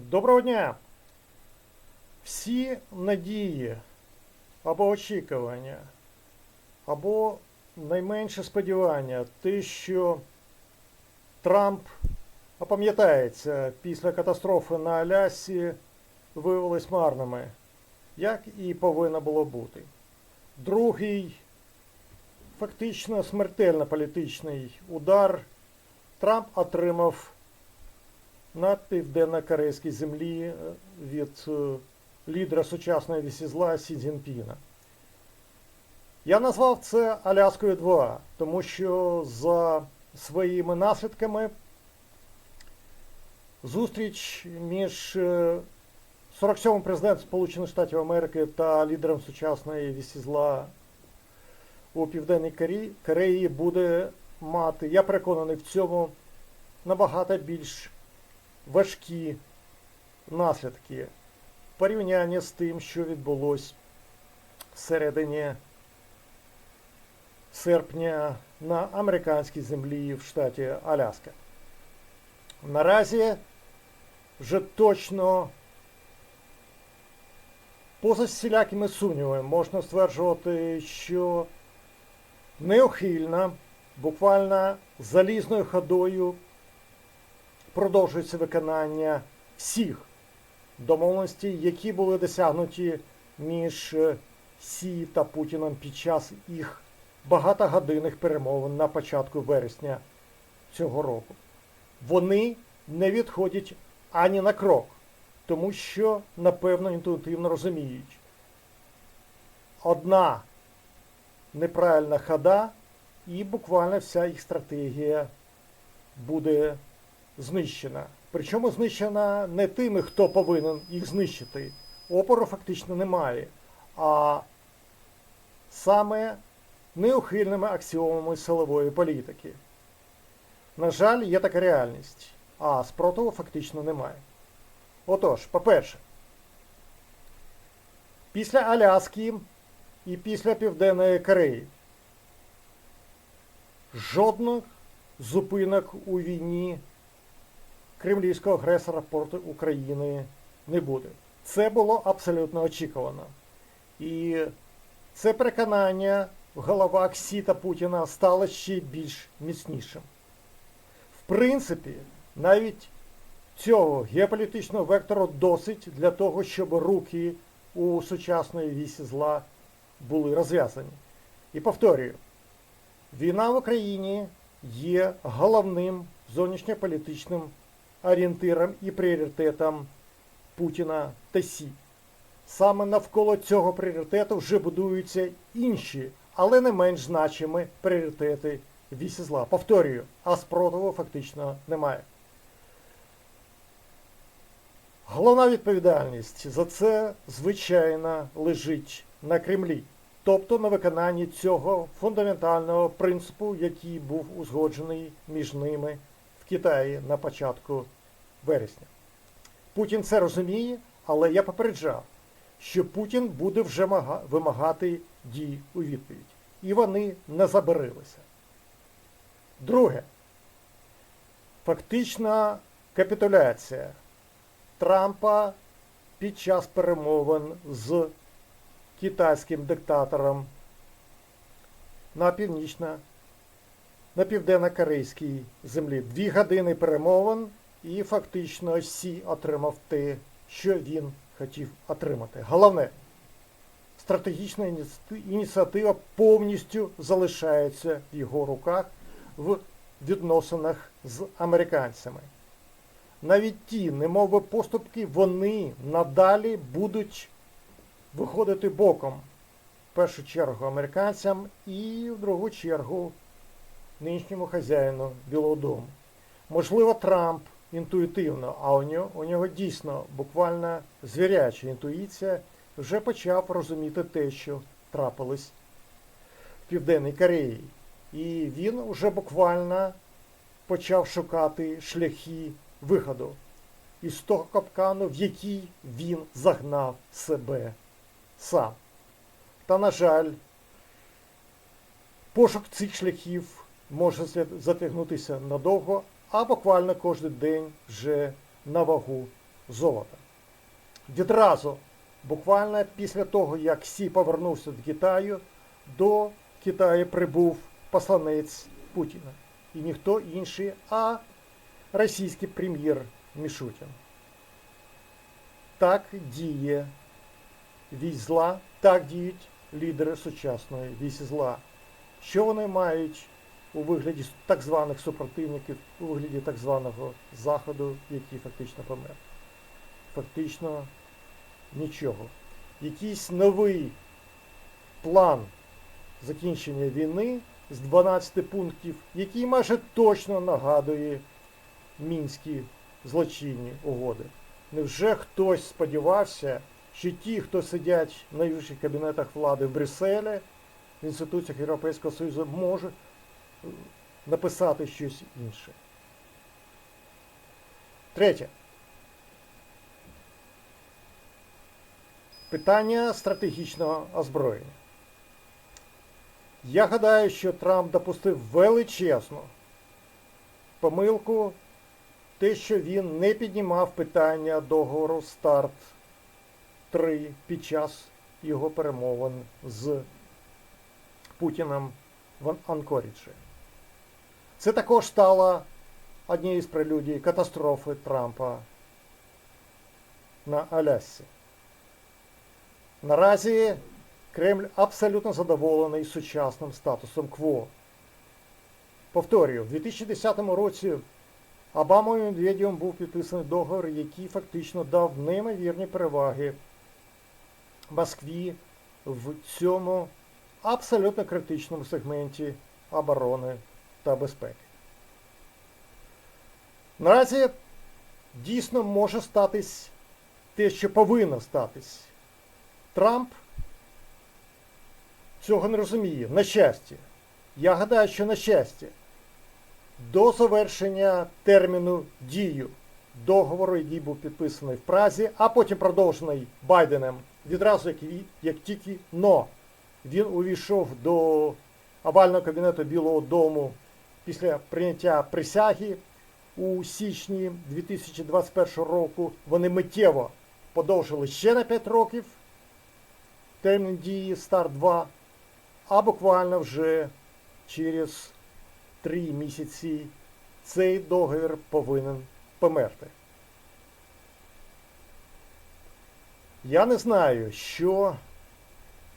Доброго дня! Всі надії або очікування, або найменше сподівання, те, що Трамп опам'ятається після катастрофи на Алясі, виявились марними, як і повинно було бути. Другий, фактично смертельно політичний удар Трамп отримав на південно-корейській землі е, від е, лідера сучасної вісізла Сі Цзіньпіна. Я назвав це Аляскою 2, тому що за своїми наслідками зустріч між е, 47-м президентом Сполучених Штатів Америки та лідером сучасної вісізла у Південній Кореї буде мати, я переконаний в цьому, набагато більш важкі наслідки в порівнянні з тим, що відбулось всередині серпня на американській землі в штаті Аляска. Наразі вже точно поза всілякими сумнівами можна стверджувати, що неухильно, буквально залізною ходою продовжується виконання всіх домовленостей, які були досягнуті між е, Сі та Путіном під час їх багатогодинних перемовин на початку вересня цього року. Вони не відходять ані на крок, тому що, напевно, інтуїтивно розуміють. Одна неправильна хода, і буквально вся їх стратегія буде знищена. Причому знищена не тими, хто повинен їх знищити. Опору фактично немає. А саме неухильними аксіомами силової політики. На жаль, є така реальність, а спротиву фактично немає. Отож, по-перше, після Аляски і після Південної Кореї жодних зупинок у війні кремлівського агресора проти України не буде. Це було абсолютно очікувано. І це переконання в головах Сі та Путіна стало ще більш міцнішим. В принципі, навіть цього геополітичного вектору досить для того, щоб руки у сучасної вісі зла були розв'язані. І повторюю, війна в Україні є головним зовнішньополітичним орієнтиром і пріоритетом Путіна та Сі. Саме навколо цього пріоритету вже будуються інші, але не менш значимі пріоритети вісі зла. Повторюю, а спротиву фактично немає. Головна відповідальність за це, звичайно, лежить на Кремлі, тобто на виконанні цього фундаментального принципу, який був узгоджений між ними Китаї на початку вересня. Путін це розуміє, але я попереджав, що Путін буде вже вимагати дій у відповідь. І вони не забарилися. Друге, фактична капітуляція Трампа під час перемовин з китайським диктатором на північно на південно-корейській землі. Дві години перемовин, і фактично Сі отримав те, що він хотів отримати. Головне, стратегічна ініці- ініціатива повністю залишається в його руках в відносинах з американцями. Навіть ті немови поступки, вони надалі будуть виходити боком. В першу чергу американцям і в другу чергу нинішньому хазяїну Білого Дому. Можливо, Трамп інтуїтивно, а у нього, у нього дійсно буквально звіряча інтуїція, вже почав розуміти те, що трапилось в Південній Кореї. І він уже буквально почав шукати шляхи виходу із того капкану, в який він загнав себе сам. Та, на жаль, пошук цих шляхів може затягнутися надовго, а буквально кожен день вже на вагу золота. Відразу, буквально після того, як Сі повернувся до Китаю, до Китаю прибув посланець Путіна. І ніхто інший, а російський прем'єр Мішутін. Так діє вісь зла, так діють лідери сучасної зла. Що вони мають у вигляді так званих супротивників, у вигляді так званого Заходу, який фактично помер? Фактично нічого. Якийсь новий план закінчення війни з 12 пунктів, який майже точно нагадує мінські злочинні угоди. Невже хтось сподівався, що ті, хто сидять в найвищих кабінетах влади в Брюсселі, в інституціях Європейського Союзу, може е, написати щось інше? Третє. Питання стратегічного озброєння. Я гадаю, що Трамп допустив величезну помилку те, що він не піднімав питання договору старт 3 під час його перемовин з Путіним в Анкоріджі. Це також стало однією з прелюдій катастрофи Трампа на Алясці. Наразі Кремль абсолютно задоволений сучасним статусом КВО. Повторюю, в 2010 році Обамою і Медведєвим був підписаний договор, який фактично дав неймовірні переваги Москві в цьому абсолютно критичному сегменті оборони та безпеки. Наразі дійсно може статись те, що повинно статись. Трамп цього не розуміє. На щастя. Я гадаю, що на щастя, до завершення терміну дію договору, який був підписаний в Празі, а потім продовжений Байденом, відразу як, як тільки но він увійшов до овального кабінету Білого Дому після прийняття присяги у січні 2021 року, вони миттєво подовжили ще на 5 років термін дії Старт 2, а буквально вже через 3 місяці цей договір повинен померти. Я не знаю, що,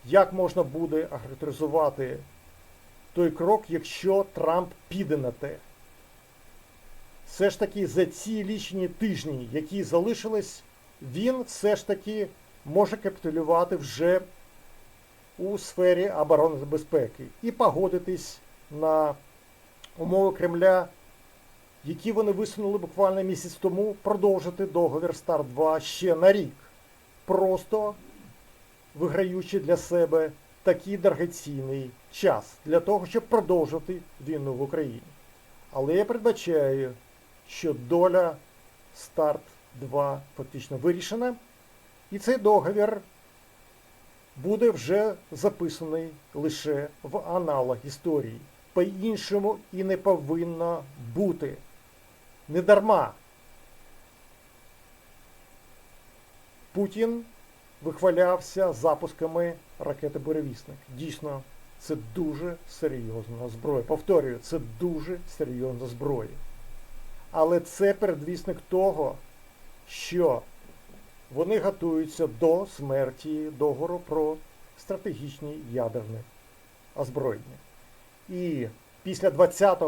як можна буде охарактеризувати той крок, якщо Трамп піде на те. Все ж таки за ці лічені тижні, які залишились, він все ж таки може капітулювати вже у сфері оборони та безпеки і погодитись на умови Кремля, які вони висунули буквально місяць тому, продовжити договір Старт 2 ще на рік, просто виграючи для себе такий дорогоцінний час для того, щоб продовжити війну в Україні. Але я передбачаю, що доля Старт 2 фактично вирішена, і цей договір буде вже записаний лише в аналог історії. По-іншому і не повинно бути. Недарма Путін вихвалявся запусками ракети Буревісник. Дійсно, це дуже серйозна зброя. Повторюю, це дуже серйозна зброя. Але це передвісник того, що вони готуються до смерті договору про стратегічні ядерні озброєння. І після 20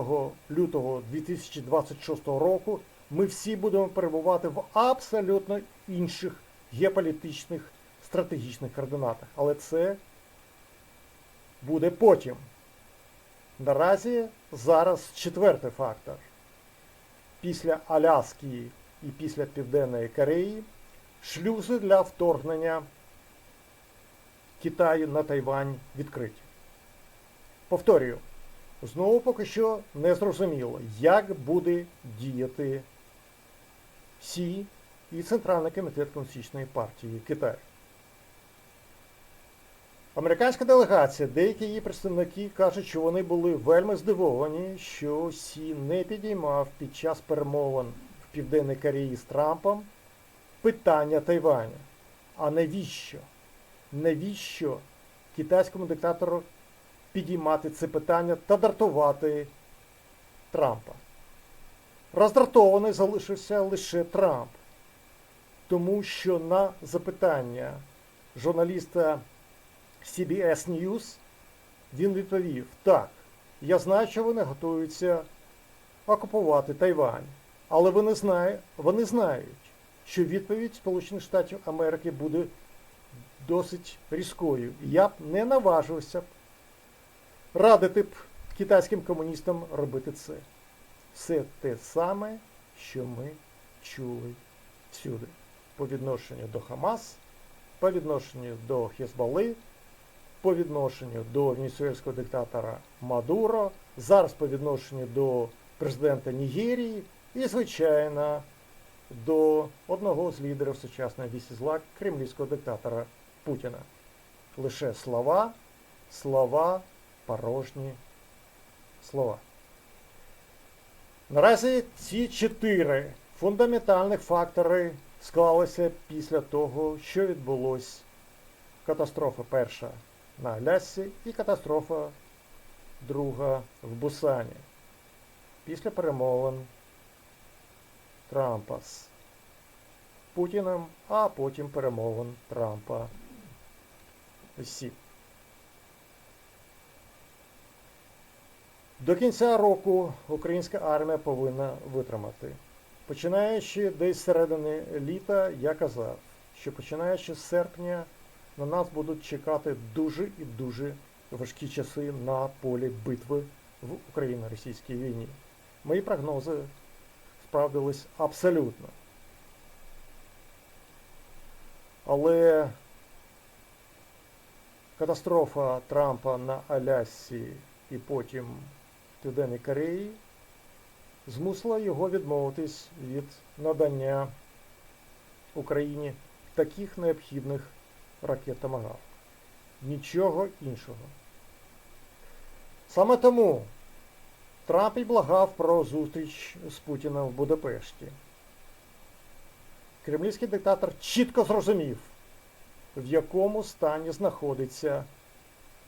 лютого 2026 року ми всі будемо перебувати в абсолютно інших геополітичних стратегічних координатах. Але це буде потім. Наразі зараз четвертий фактор. Після Аляски і після Південної Кореї шлюзи для вторгнення Китаю на Тайвань відкриті. Повторюю, знову поки що не зрозуміло, як буде діяти Сі і Центральний комітет Комуністичної партії Китаю. Американська делегація, деякі її представники кажуть, що вони були вельми здивовані, що Сі не підіймав під час перемовин в Південній Кореї з Трампом питання Тайваню. А навіщо? Навіщо китайському диктатору підіймати це питання та дратувати Трампа? Роздратований залишився лише Трамп, тому що на запитання журналіста CBS News він відповів: так, я знаю, що вони готуються окупувати Тайвань, але вони, знає, вони знають, що відповідь Сполучених Штатів Америки буде досить різкою. Я б не наважився радити б китайським комуністам робити це. Все те саме, що ми чули всюди. По відношенню до Хамас, по відношенню до Хезбалли, по відношенню до венесуельського диктатора Мадуро, зараз по відношенню до президента Нігерії і, звичайно, до одного з лідерів сучасної вісі зла кремлівського диктатора Путіна. Лише слова, слова, порожні слова. Наразі ці чотири фундаментальних фактори склалися після того, що відбулось катастрофа перша на Алясці і катастрофа друга в Бусані. Після перемовин Трампа з Путіним, а потім перемовин Трампа Сі. До кінця року українська армія повинна витримати. Починаючи десь з середини літа, я казав, що починаючи з серпня на нас будуть чекати дуже і дуже важкі часи на полі битви в Україно-російській війні. Мої прогнози справдились абсолютно. Але катастрофа Трампа на Алясці і потім в Південній Кореї змусила його відмовитись від надання Україні таких необхідних ракет «Томагавк». Нічого іншого. Саме тому Трамп і благав про зустріч з Путіним в Будапешті. Кремлівський диктатор чітко зрозумів, в якому стані знаходиться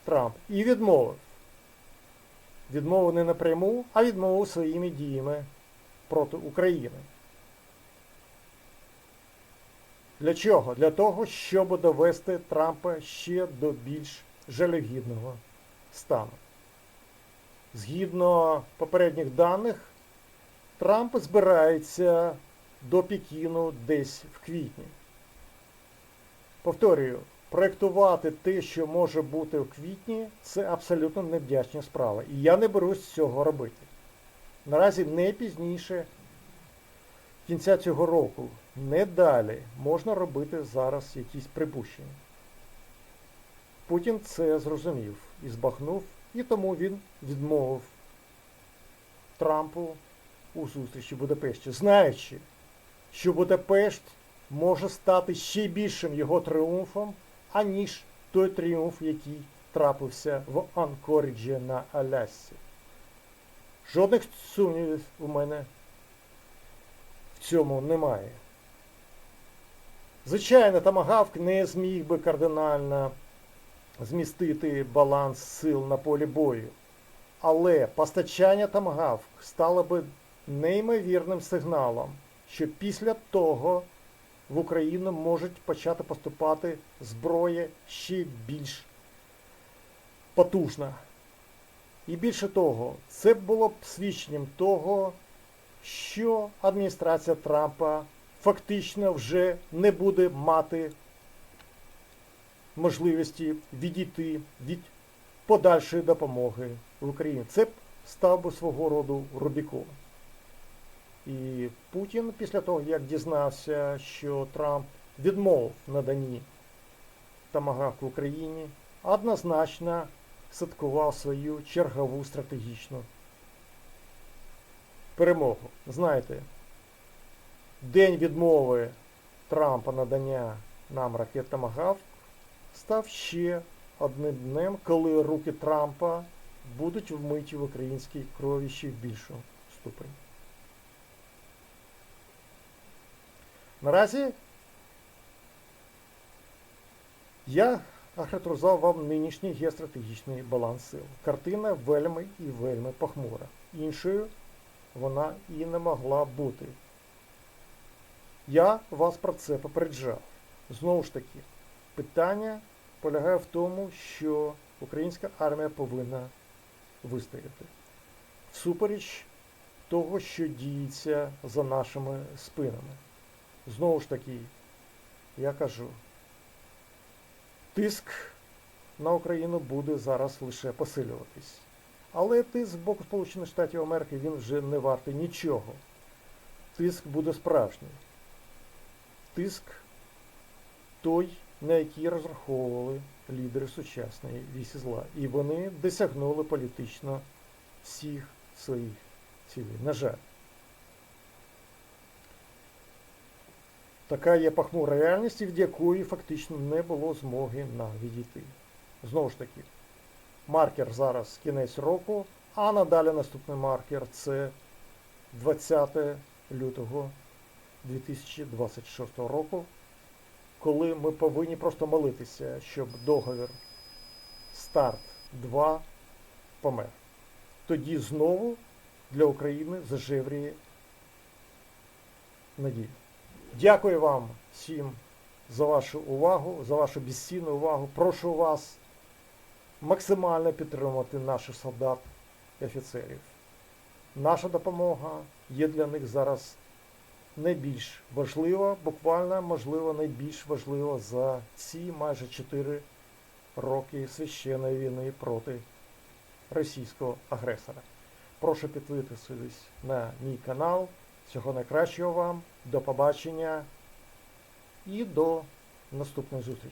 Трамп, і відмовив. Відмовив не напряму, а відмовив своїми діями проти України. Для чого? Для того, щоб довести Трампа ще до більш жалюгідного стану. Згідно попередніх даних, Трамп збирається до Пекіну десь в квітні. Повторюю, проєктувати те, що може бути в квітні, це абсолютно невдячна справа. І я не берусь цього робити. Наразі не пізніше кінця цього року, не далі можна робити зараз якісь припущення. Путін це зрозумів і збахнув, і тому він відмовив Трампу у зустрічі в Будапешті, знаючи, що Будапешт може стати ще більшим його тріумфом, аніж той тріумф, який трапився в Анкоріджі на Алясці. Жодних сумнівів у мене в цьому немає. Звичайно, Тамагавк не зміг би кардинально змістити баланс сил на полі бою, але постачання Тамагавк стало би неймовірним сигналом, що після того в Україну можуть почати поступати зброя ще більш потужна. І більше того, це було б свідченням того, що адміністрація Трампа фактично вже не буде мати можливості відійти від подальшої допомоги в Україні. Це б став би свого роду Рубіком. І Путін після того, як дізнався, що Трамп відмовив наданні Тамагавк в Україні, однозначно садкував свою чергову стратегічну перемогу. Знаєте, день відмови Трампа надання нам ракет Тамагавк став ще одним днем, коли руки Трампа будуть вмиті в українській крові ще в більшу ступень. Наразі Я охарактеризував вам нинішній геостратегічний баланс сил. Картина вельми і вельми похмура. Іншою вона і не могла бути. Я вас про це попереджав. Знову ж таки, питання полягає в тому, що українська армія повинна вистояти. Всупереч того, що діється за нашими спинами. Знову ж таки, я кажу, тиск на Україну буде зараз лише посилюватись. Але тиск з боку Сполучених Штатів Америки він вже не вартий нічого. Тиск буде справжній. Тиск той, на який розраховували лідери сучасної вісі зла. І вони досягнули політично всіх своїх цілей. На жаль. Така є пахмура реальність, від якої фактично не було змоги нам відійти. Знову ж таки, маркер зараз кінець року, а надалі наступний маркер це 20 лютого 2026 року, коли ми повинні просто молитися, щоб договір старт 2 помер. Тоді знову для України зажевріє надія. Дякую вам всім за вашу увагу, за вашу безцінну увагу. Прошу вас максимально підтримувати наших солдат і офіцерів. Наша допомога є для них зараз найбільш важлива, буквально, можливо, найбільш важлива за ці майже 4 роки священної війни проти російського агресора. Прошу підписуйтесь на мій канал. Всього найкращого вам, до побачення і до наступної зустрічі.